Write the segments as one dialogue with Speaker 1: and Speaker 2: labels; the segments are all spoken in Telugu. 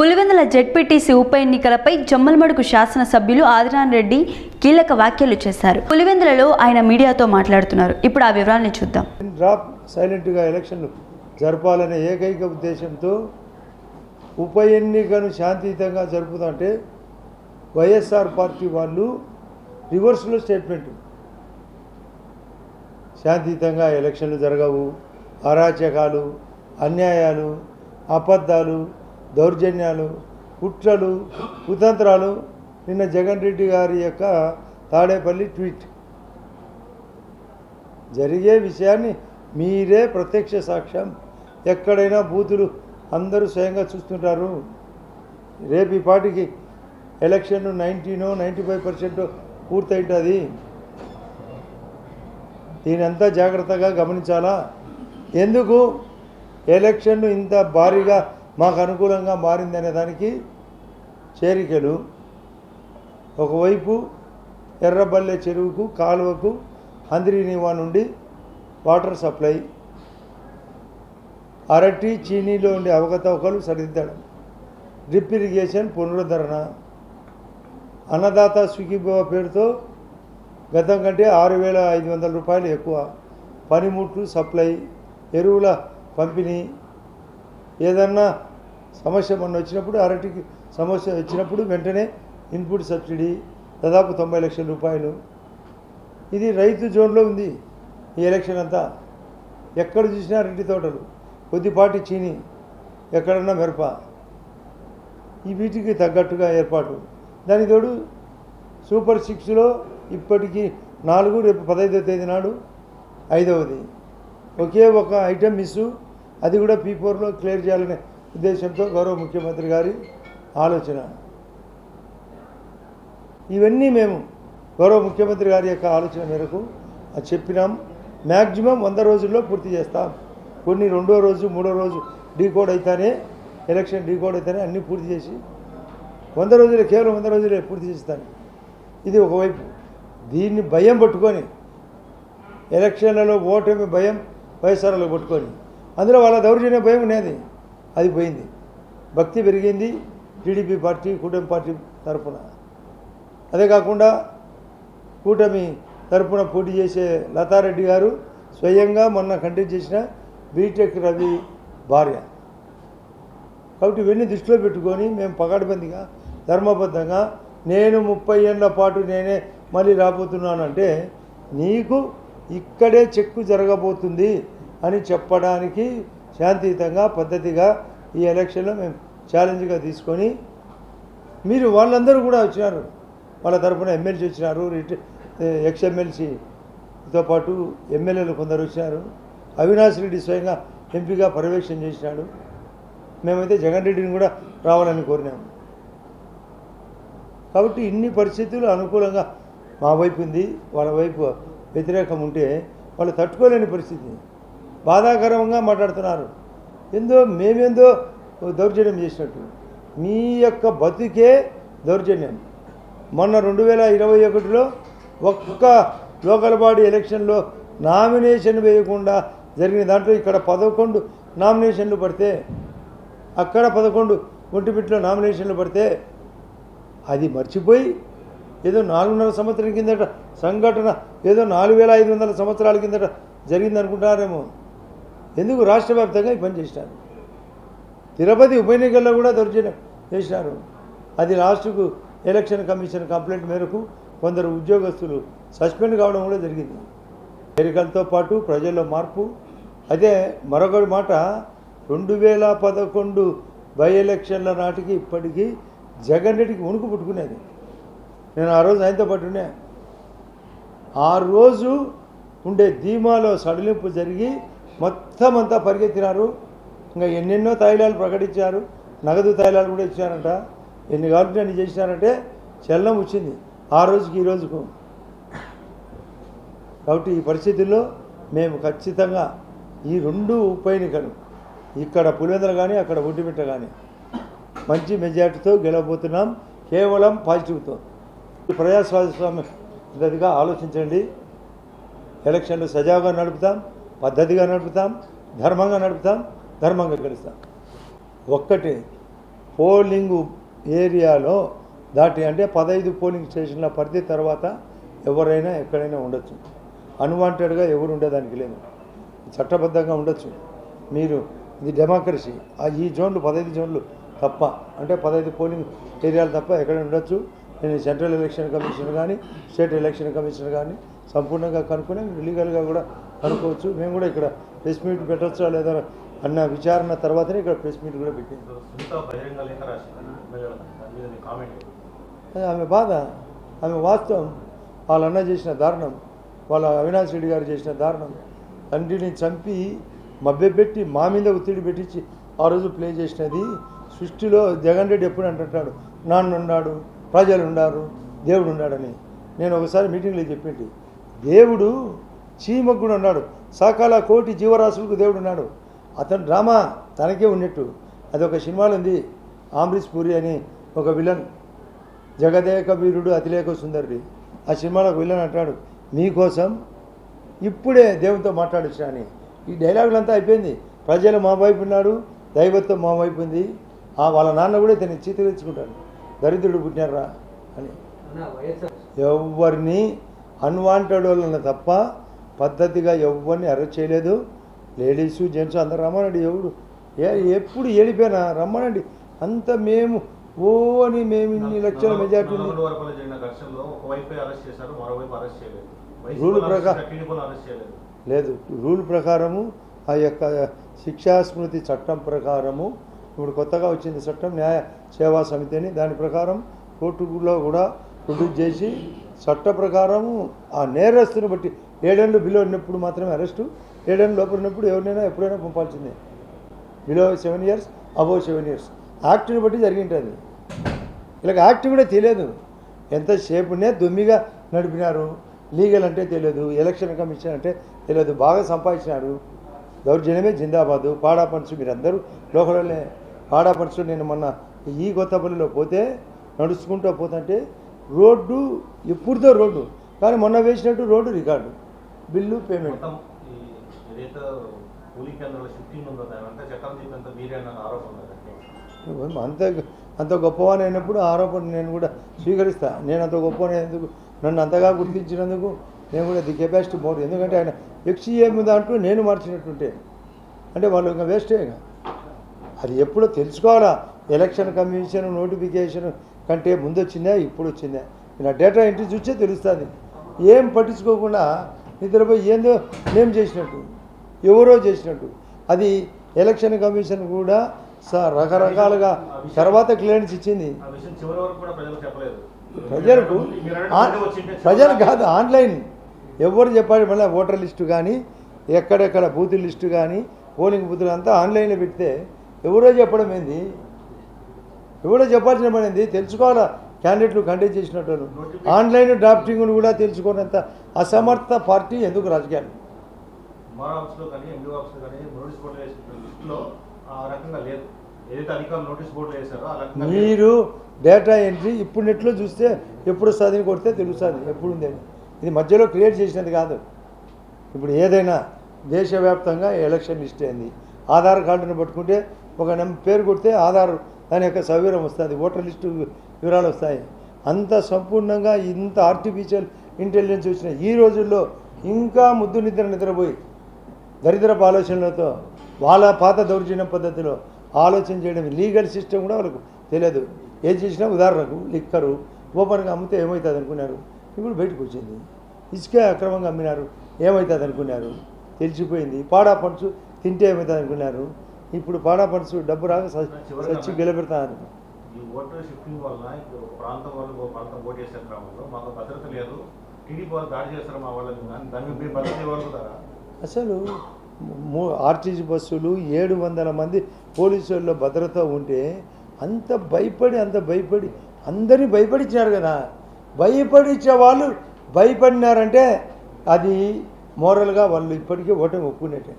Speaker 1: పులివెందుల జెడ్పీటీసీ ఉప ఎన్నికలపై జమ్మలమడుగు శాసనసభ్యులు ఆదినారాయణ రెడ్డి కీలక వ్యాఖ్యలు చేశారు. పులివెందులలో ఆయన మీడియాతో మాట్లాడుతున్నారు. ఇప్పుడు ఆ వివరాలను చూద్దాం.
Speaker 2: డ్రాప్ సైలెంట్గా ఎలక్షన్లు జరపాలనే ఏకైక ఉద్దేశంతో ఉప ఎన్నికను శాంతియుతంగా జరుపుతుంటే వైఎస్ఆర్ పార్టీ వాళ్ళు రివర్స్లో స్టేట్మెంట్. శాంతియుతంగా ఎలక్షన్లు జరగవు. అరాచకాలు అన్యాయాలు అబద్ధాలు దౌర్జన్యాలు కుట్రలు కుతంత్రాలు. నిన్న జగన్ రెడ్డి గారి యొక్క తాడేపల్లి ట్వీట్. జరిగే విషయాన్ని మీరే ప్రత్యక్ష సాక్ష్యం. ఎక్కడైనా బూతులు అందరూ స్వయంగా చూస్తుంటారు. రేపు ఈ పాటికి ఎలక్షన్ నైంటీనో నైంటీ ఫైవ్ పర్సెంట్ పూర్తయింటుంది. దీనంతా జాగ్రత్తగా గమనించాలా? ఎందుకు? ఎలక్షన్ ఇంత భారీగా మాకు అనుకూలంగా మారిందనే దానికి చేరికలు. ఒకవైపు ఎర్రబల్లె చెరువుకు కాలువకు హంద్రీనివా నుండి వాటర్ సప్లై. అరటి చీనీలో ఉండే అవకతవకలు సరిదిద్దడం. డ్రిప్ ఇరిగేషన్ పునరుద్ధరణ. అన్నదాత స్విగ్గీభవ పేరుతో గతం కంటే ఆరు వేల ఐదు వందల రూపాయలు ఎక్కువ. పనిముట్లు సప్లై ఎరువుల పంపిణీ. ఏదన్నా సమస్య మొన్న వచ్చినప్పుడు అరటికి సమస్య వచ్చినప్పుడు వెంటనే ఇన్పుట్ సబ్సిడీ దాదాపు తొంభై లక్షల రూపాయలు. ఇది రైతు జోన్లో ఉంది. ఈ ఎలక్షన్ అంతా ఎక్కడ చూసినా అరటి తోటలు కొద్దిపాటి చీని ఎక్కడన్నా మిరప. ఈ వీటికి తగ్గట్టుగా ఏర్పాటు. దాని తోడు సూపర్ సిక్స్లో ఇప్పటికీ నాలుగు రేపు పదహైదో తేదీ నాడు ఐదవది. ఒకే ఒక ఐటెం మిస్సు అది కూడా పీ ఫోర్లో క్లియర్ చేయాలనే ఉద్దేశంతో గౌరవ ముఖ్యమంత్రి గారి ఆలోచన. ఇవన్నీ మేము గౌరవ ముఖ్యమంత్రి గారి యొక్క ఆలోచన మేరకు అది చెప్పినాం. మ్యాక్సిమం వంద రోజుల్లో పూర్తి చేస్తాం. కొన్ని రెండో రోజు మూడో రోజు డీకోడ్ అయితేనే ఎలక్షన్ డీకోడ్ అయితేనే అన్నీ పూర్తి చేసి వంద రోజులే కేవలం వంద రోజులే పూర్తి చేస్తాను ఇది ఒకవైపు. దీన్ని భయం పట్టుకొని ఎలక్షన్లలో ఓటమి భయం వైఎస్ఆర్లో పట్టుకొని అందులో వాళ్ళ దౌర్జన్య భయం ఉండేది అది పోయింది. భక్తి పెరిగింది టీడీపీ పార్టీ కూటమి పార్టీ తరఫున అదే కాకుండా కూటమి తరపున పోటీ చేసే లతారెడ్డి గారు స్వయంగా మొన్న కంటెక్ట్ చేసిన బీటెక్ రవి భార్య. కాబట్టి ఇవన్నీ దృష్టిలో పెట్టుకొని మేము పగడబందిగా ధర్మబద్ధంగా నేను ముప్పై ఏళ్ళ పాటు నేనే మళ్ళీ రాబోతున్నానంటే నీకు ఇక్కడే చెక్కు జరగబోతుంది అని చెప్పడానికి శాంతియుతంగా పద్ధతిగా ఈ ఎలక్షన్లో మేము ఛాలెంజ్గా తీసుకొని మీరు వాళ్ళందరూ కూడా వచ్చినారు. వాళ్ళ తరఫున ఎమ్మెల్సీ వచ్చినారు రిట ఎక్స్ ఎమ్మెల్సీతో పాటు ఎమ్మెల్యేలు కొందరు వచ్చినారు. అవినాష్ రెడ్డి స్వయంగా ఎంపీగా పర్యవేక్షణ చేసినాడు. మేమైతే జగన్ రెడ్డిని కూడా రావాలని కోరినాము కాబట్టి ఇన్ని పరిస్థితులు అనుకూలంగా మా వైపు ఉంది. వాళ్ళ వైపు వ్యతిరేకం ఉంటే వాళ్ళు తట్టుకోలేని పరిస్థితి. బాధాకరంగా మాట్లాడుతున్నారు. ఎందో మేమేందో దౌర్జన్యం చేసినట్టు. మీ యొక్క బతుకే దౌర్జన్యం. మొన్న రెండు వేల ఇరవై ఒకటిలో ఒక్క లోకల్ బాడీ ఎలక్షన్లో నామినేషన్ వేయకుండా జరిగిన దాంట్లో ఇక్కడ పదకొండు నామినేషన్లు పడితే అక్కడ పదకొండు ఒంటిమిట్లో నామినేషన్లు పడితే అది మర్చిపోయి ఏదో నాలుగున్నర సంవత్సరం కిందట సంఘటన ఏదో నాలుగు వేల ఐదు వందల సంవత్సరాల కిందట జరిగిందనుకుంటారేమో. ఎందుకు రాష్ట్ర వ్యాప్తంగా ఈ పని చేసినారు తిరుపతి ఉప ఎన్నికల్లో కూడా దౌర్జన్యం చేసినారు అది లాస్ట్కు ఎలక్షన్ కమిషన్ కంప్లైంట్ మేరకు కొందరు ఉద్యోగస్తులు సస్పెండ్ కావడం కూడా జరిగింది. ఎన్నికలతో పాటు ప్రజల్లో మార్పు. అదే మరొక మాట రెండు వేల పదకొండు బై ఎలక్షన్ల నాటికి ఇప్పటికీ జగన్ రెడ్డికి ఉణుకు పుట్టుకునేది. నేను ఆ రోజు ఆయనతో పాటునే ఆ రోజు ఉండే ధీమాలో సడలింపు జరిగి మొత్తం అంతా పరిగెత్తినారు. ఇంకా ఎన్నెన్నో తైలాలు ప్రకటించారు. నగదు తైలాలు కూడా ఇచ్చారంట. ఎన్ని కావాలంటే అన్ని చేసినారంటే చలనం వచ్చింది. ఆ రోజుకి ఈ రోజుకు. కాబట్టి ఈ పరిస్థితుల్లో మేము ఖచ్చితంగా ఈ రెండు ఉప ఎన్నికలు ఇక్కడ పులివెందులు కానీ అక్కడ ఒడ్డుమిట్ట కానీ మంచి మెజార్టీతో గెలవబోతున్నాం. కేవలం పాజిటివ్తో. ఈ ప్రజాస్వామ్యం ఆలోచించండి. ఎలక్షన్లు సజావుగా నడుపుతాం. పద్ధతిగా నడుపుతాం ధర్మంగా నడుపుతాం ధర్మంగా గెలుస్తాం ఒక్కటి పోలింగ్ ఏరియాలో దాటి అంటే పదహైదు పోలింగ్ స్టేషన్ల పరిధి తర్వాత ఎవరైనా ఎక్కడైనా ఉండొచ్చు. అన్వాంటెడ్గా ఎవరు ఉండేదానికి లేదు. చట్టబద్ధంగా ఉండొచ్చు. మీరు ఇది డెమోక్రసీ. ఆ ఈ జోన్లు పదహైదు జోన్లు తప్ప అంటే పదహైదు పోలింగ్ ఏరియాలు తప్ప ఎక్కడ ఉండొచ్చు. నేను సెంట్రల్ ఎలక్షన్ కమిషన్ కానీ స్టేట్ ఎలక్షన్ కమిషన్ కానీ సంపూర్ణంగా కనుక్కొని లీగల్గా కూడా కనుక్కోవచ్చు మేము కూడా ఇక్కడ ప్రెస్ మీట్ పెట్టచ్చా లేదా అన్న విచారణ తర్వాతనే ఇక్కడ ప్రెస్ మీట్ కూడా పెట్టింది ఆమె బాధ. ఆమె వాస్తవం. వాళ్ళ అన్న చేసిన దారుణం. వాళ్ళ అవినాష్ రెడ్డి గారు చేసిన దారుణం. తండ్రిని చంపి మభ్యపెట్టి మా మీద ఒత్తిడి పెట్టించి ఆ రోజు ప్లే చేసినది సృష్టిలో జగన్ రెడ్డి ఎప్పుడు అంటుంటాడు నాన్న ఉన్నాడు ప్రజలు ఉన్నారు దేవుడు ఉన్నాడని. నేను ఒకసారి మీటింగ్లో చెప్పింది దేవుడు చీమకు కూడా ఉన్నాడు. సకల కోటి జీవరాశులకు దేవుడు ఉన్నాడు. అతను డ్రామా తనకే ఉన్నట్టు. అది ఒక సినిమాలో ఉంది. ఆమ్రిష్ పూరి అని ఒక విలన్. జగదేక వీరుడు అతిలేక సుందరుడి. ఆ సినిమాలో ఒక విలన్ అంటాడు మీకోసం ఇప్పుడే దేవునితో మాట్లాడొచ్చు అని. ఈ డైలాగులంతా అయిపోయింది. ప్రజలు మా వైపు ఉన్నాడు దైవత్వం మా వైపు ఉంది. ఆ వాళ్ళ నాన్న కూడా ఇతన్ని చీతరించుకుంటాడు. దరిద్రుడు పుట్టినారా అని. ఎవరిని అన్వాంటెడ్ వాళ్ళని తప్ప పద్ధతిగా ఎవరిని అరెస్ట్ చేయలేదు. లేడీస్ జెంట్స్ అందరు రమ్మనండి ఎవడు? ఏ ఎప్పుడు ఏడిపోయినా రమ్మనండి. అంత మేము ఓ అని మేము ఇన్ని లక్షల మెజార్టీ రూల్ ప్రకారం- లేదు రూల్ ప్రకారము ఆ యొక్క శిక్షాస్మృతి చట్టం ప్రకారము ఇప్పుడు కొత్తగా వచ్చింది చట్టం న్యాయ సేవా సమితి అని దాని ప్రకారం కోర్టులో కూడా ప్రొడ్యూస్ చేసి చట్ట ప్రకారము ఆ నేరస్తుని బట్టి ఏడేళ్ళు బిలో ఉన్నప్పుడు మాత్రమే అరెస్టు ఏడేళ్ళు లోపల ఉన్నప్పుడు ఎవరినైనా ఎప్పుడైనా పంపాల్సిందే. Below seven years above seven years. యాక్ట్ని బట్టి జరిగింటుంది. ఇలా యాక్ట్ కూడా తెలియదు. ఎంతసేపునే దుమ్మిగా నడిపినారు. లీగల్ అంటే తెలియదు. ఎలక్షన్ కమిషన్ అంటే తెలియదు. బాగా సంపాదించినారు. దౌర్జన్యమే జిందాబాదు. పాడా పంచు మీరందరూ లోకల్లోనే పాడా పంచు నేను మొన్న ఈ కొత్తపల్లిలో పోతే నడుచుకుంటూ పోతుంటే రోడ్డు ఎప్పుడుదో రోడ్డు. కానీ మొన్న వేసినట్టు రోడ్డు రికార్డు. Bill payment. అంత అంత. గొప్పవాని అయినప్పుడు ఆరోపణ నేను కూడా స్వీకరిస్తా. నేను అంత గొప్పవాని ఎందుకు? నన్ను అంతగా గుర్తించినందుకు నేను కూడా ది కెపాసిటీ మోర్ ఎందుకంటే ఆయన ఎక్స్ఈఎం దాంట్లో నేను మార్చినట్టుంటే. అంటే వాళ్ళు ఇంకా వేస్టే ఇక. అది ఎప్పుడో తెలుసుకోవాలా? ఎలక్షన్ కమిషన్ నోటిఫికేషన్ కంటే ముందు వచ్చిందా ఇప్పుడు వచ్చిందా ఇలా డేటా ఎంట్రీ చూస్తే తెలుస్తుంది. ఏం పట్టించుకోకుండా నిద్రపోయి ఏందో మేము చేసినట్టు ఎవరో చేసినట్టు. అది ఎలక్షన్ కమిషన్ కూడా స- రకరకాలుగా తర్వాత క్లియరెన్స్ ఇచ్చింది.
Speaker 3: ప్రజలకు
Speaker 2: ప్రజలు కాదు ఆన్లైన్. ఎవరు చెప్పాలి మళ్ళీ ఓటర్ లిస్టు కానీ ఎక్కడెక్కడ బూత్ లిస్టు కానీ పోలింగ్ బూతులు అంతా ఆన్లైన్లో పెడితే ఎవరో చెప్పడం ఏంది? ఎవరో చెప్పాల్సిన పని ఏంది? తెలుసుకోవాలా? క్యాండిడేట్లు కండక్ట్ చేసినట్టు ఆన్లైన్ డ్రాఫ్టింగ్ను కూడా తెలుసుకోనంత అసమర్థ పార్టీ ఎందుకు రాజకీయాలు. మీరు డేటా ఎంట్రీ ఇప్పుడు నెట్లో చూస్తే ఎప్పుడు వస్తుంది కొడితే తెలుస్తుంది ఎప్పుడు ఉంది అని. ఇది మధ్యలో క్రియేట్ చేసినది కాదు. ఇప్పుడు ఏదైనా దేశవ్యాప్తంగా ఎలక్షన్ లిస్ట్ అయింది. ఆధార్ కార్డును పట్టుకుంటే ఒక పేరు కొడితే ఆధార్ దాని యొక్క సౌకర్యం వస్తుంది ఓటర్ లిస్టు వివరాలు వస్తాయి. అంత సంపూర్ణంగా ఇంత ఆర్టిఫిషియల్ ఇంటెలిజెన్స్ వచ్చిన ఈ రోజుల్లో ఇంకా ముద్దు నిద్ర నిద్రపోయి దరిద్రపు ఆలోచనలతో వాళ్ళ పాత దౌర్జన్య పద్ధతిలో ఆలోచన చేయడం లీగల్ సిస్టమ్ కూడా వాళ్ళకు తెలియదు. ఏం చేసినా ఉదాహరణకు లిక్కరు ఓపెన్గా అమ్మితే ఏమవుతుంది అనుకున్నారు. ఇప్పుడు బయటకు వచ్చింది. ఇసుక అక్రమంగా అమ్మినారు. ఏమవుతుంది అనుకున్నారు. తెలిసిపోయింది. పాడా పండ్సు తింటే ఏమవుతుంది అనుకున్నారు. ఇప్పుడు పాడా పండ్సు డబ్బు రాక సచ్చి గెలబెడతారు.
Speaker 3: ఈ ఓటర్ షిఫ్టింగ్ వల్ల ప్రాంతం వాళ్ళు ప్రాంతం ఓటు చేసే క్రమంలో మాకు భద్రత లేదు. టీడీపీ వాళ్ళు దాడి చేస్తారు మా వాళ్ళని దాన్ని దాన్ని మీరు భద్రత ఇవ్వగలుగుతారా?
Speaker 2: అసలు మూ- ఆర్టీసీ బస్సులు ఏడు వందల మంది పోలీసుల్లో భద్రత ఉంటే అంత భయపడి అంత భయపడి అందరినీ భయపడిచ్చినారు కదా. భయపడించే వాళ్ళు భయపడినారంటే అది మోరల్గా వాళ్ళు ఇప్పటికీ ఓటమి ఒప్పుకునేటే?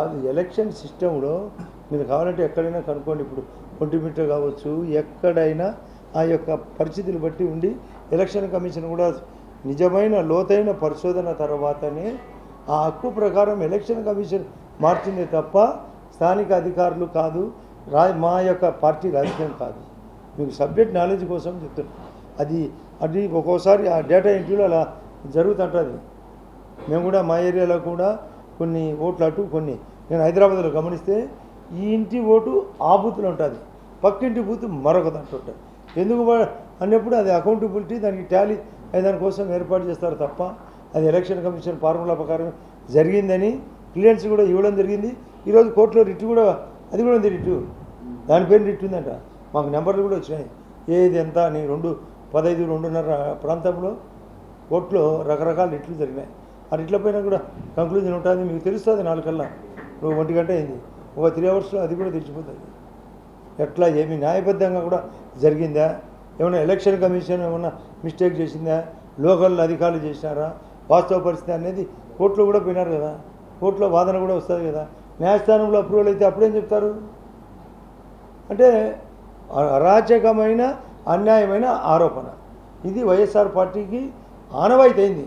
Speaker 2: అది ఎలక్షన్ సిస్టంలో మీరు కావాలంటే ఎక్కడైనా కనుక్కోండి. ఇప్పుడు ఒంటిమిట్ట కావచ్చు ఎక్కడైనా ఆ యొక్క పరిస్థితులు బట్టి ఉండి ఎలక్షన్ కమిషన్ కూడా నిజమైన లోతైన పరిశోధన తర్వాతనే ఆ హక్కు ప్రకారం ఎలక్షన్ కమిషన్ మార్చిందే తప్ప స్థానిక అధికారులు కాదు రా మా యొక్క పార్టీ రాజకీయం కాదు. మీకు సబ్జెక్ట్ నాలెడ్జ్ కోసం చెప్తున్నాను అది అది ఒక్కోసారి ఆ డేటా ఎంట్రీలో అలా జరుగుతుంటుంది. మేము కూడా మా ఏరియాలో కూడా కొన్ని ఓట్లు అటు కొన్ని నేను హైదరాబాద్లో గమనిస్తే ఈ ఇంటి ఓటు ఆ బూత్లో ఉంటుంది. పక్కింటి బూత్ మరొక దాంట్లో ఉంటుంది. ఎందుకు అన్నప్పుడు అది అకౌంటబిలిటీ దానికి టాలీ దానికోసం ఏర్పాటు చేస్తారు తప్ప అది ఎలక్షన్ కమిషన్ ఫార్ములా ప్రకారం జరిగిందని క్లియరెన్స్ కూడా ఇవ్వడం జరిగింది. ఈరోజు కోర్టులో రిట్టు కూడా అది కూడా ఉంది రిట్టు. దాని పేరు రిట్టు ఉందంట. మాకు నెంబర్లు కూడా వచ్చినాయి. ఏది ఎంత అని రెండు పదహైదు రెండున్నర ప్రాంతంలో కోర్టులో రకరకాల రిట్లు జరిగినాయి. ఆ రిట్ల పైన కూడా కంక్లూజన్ ఉంటుంది. మీకు తెలుస్తుంది నాలుగల్లా నువ్వు ఒంటి గంట అయింది. ఒక త్రీ అవర్స్లో అది కూడా తెలిసిపోతుంది ఎట్లా ఏమి న్యాయబద్ధంగా కూడా జరిగిందా? ఏమైనా ఎలక్షన్ కమిషన్ ఏమైనా మిస్టేక్ చేసిందా? లోకల్ అధికారులు చేసినారా? వాస్తవ పరిస్థితి అనేది కోర్టులో కూడా పోయినారు కదా. కోర్టులో వాదన కూడా వస్తుంది కదా. న్యాయస్థానంలో అప్రూవల్ అయితే అప్పుడేం చెప్తారు? అంటే అరాచకమైన అన్యాయమైన ఆరోపణ. ఇది వైఎస్ఆర్ పార్టీకి ఆనవాయితీ అయింది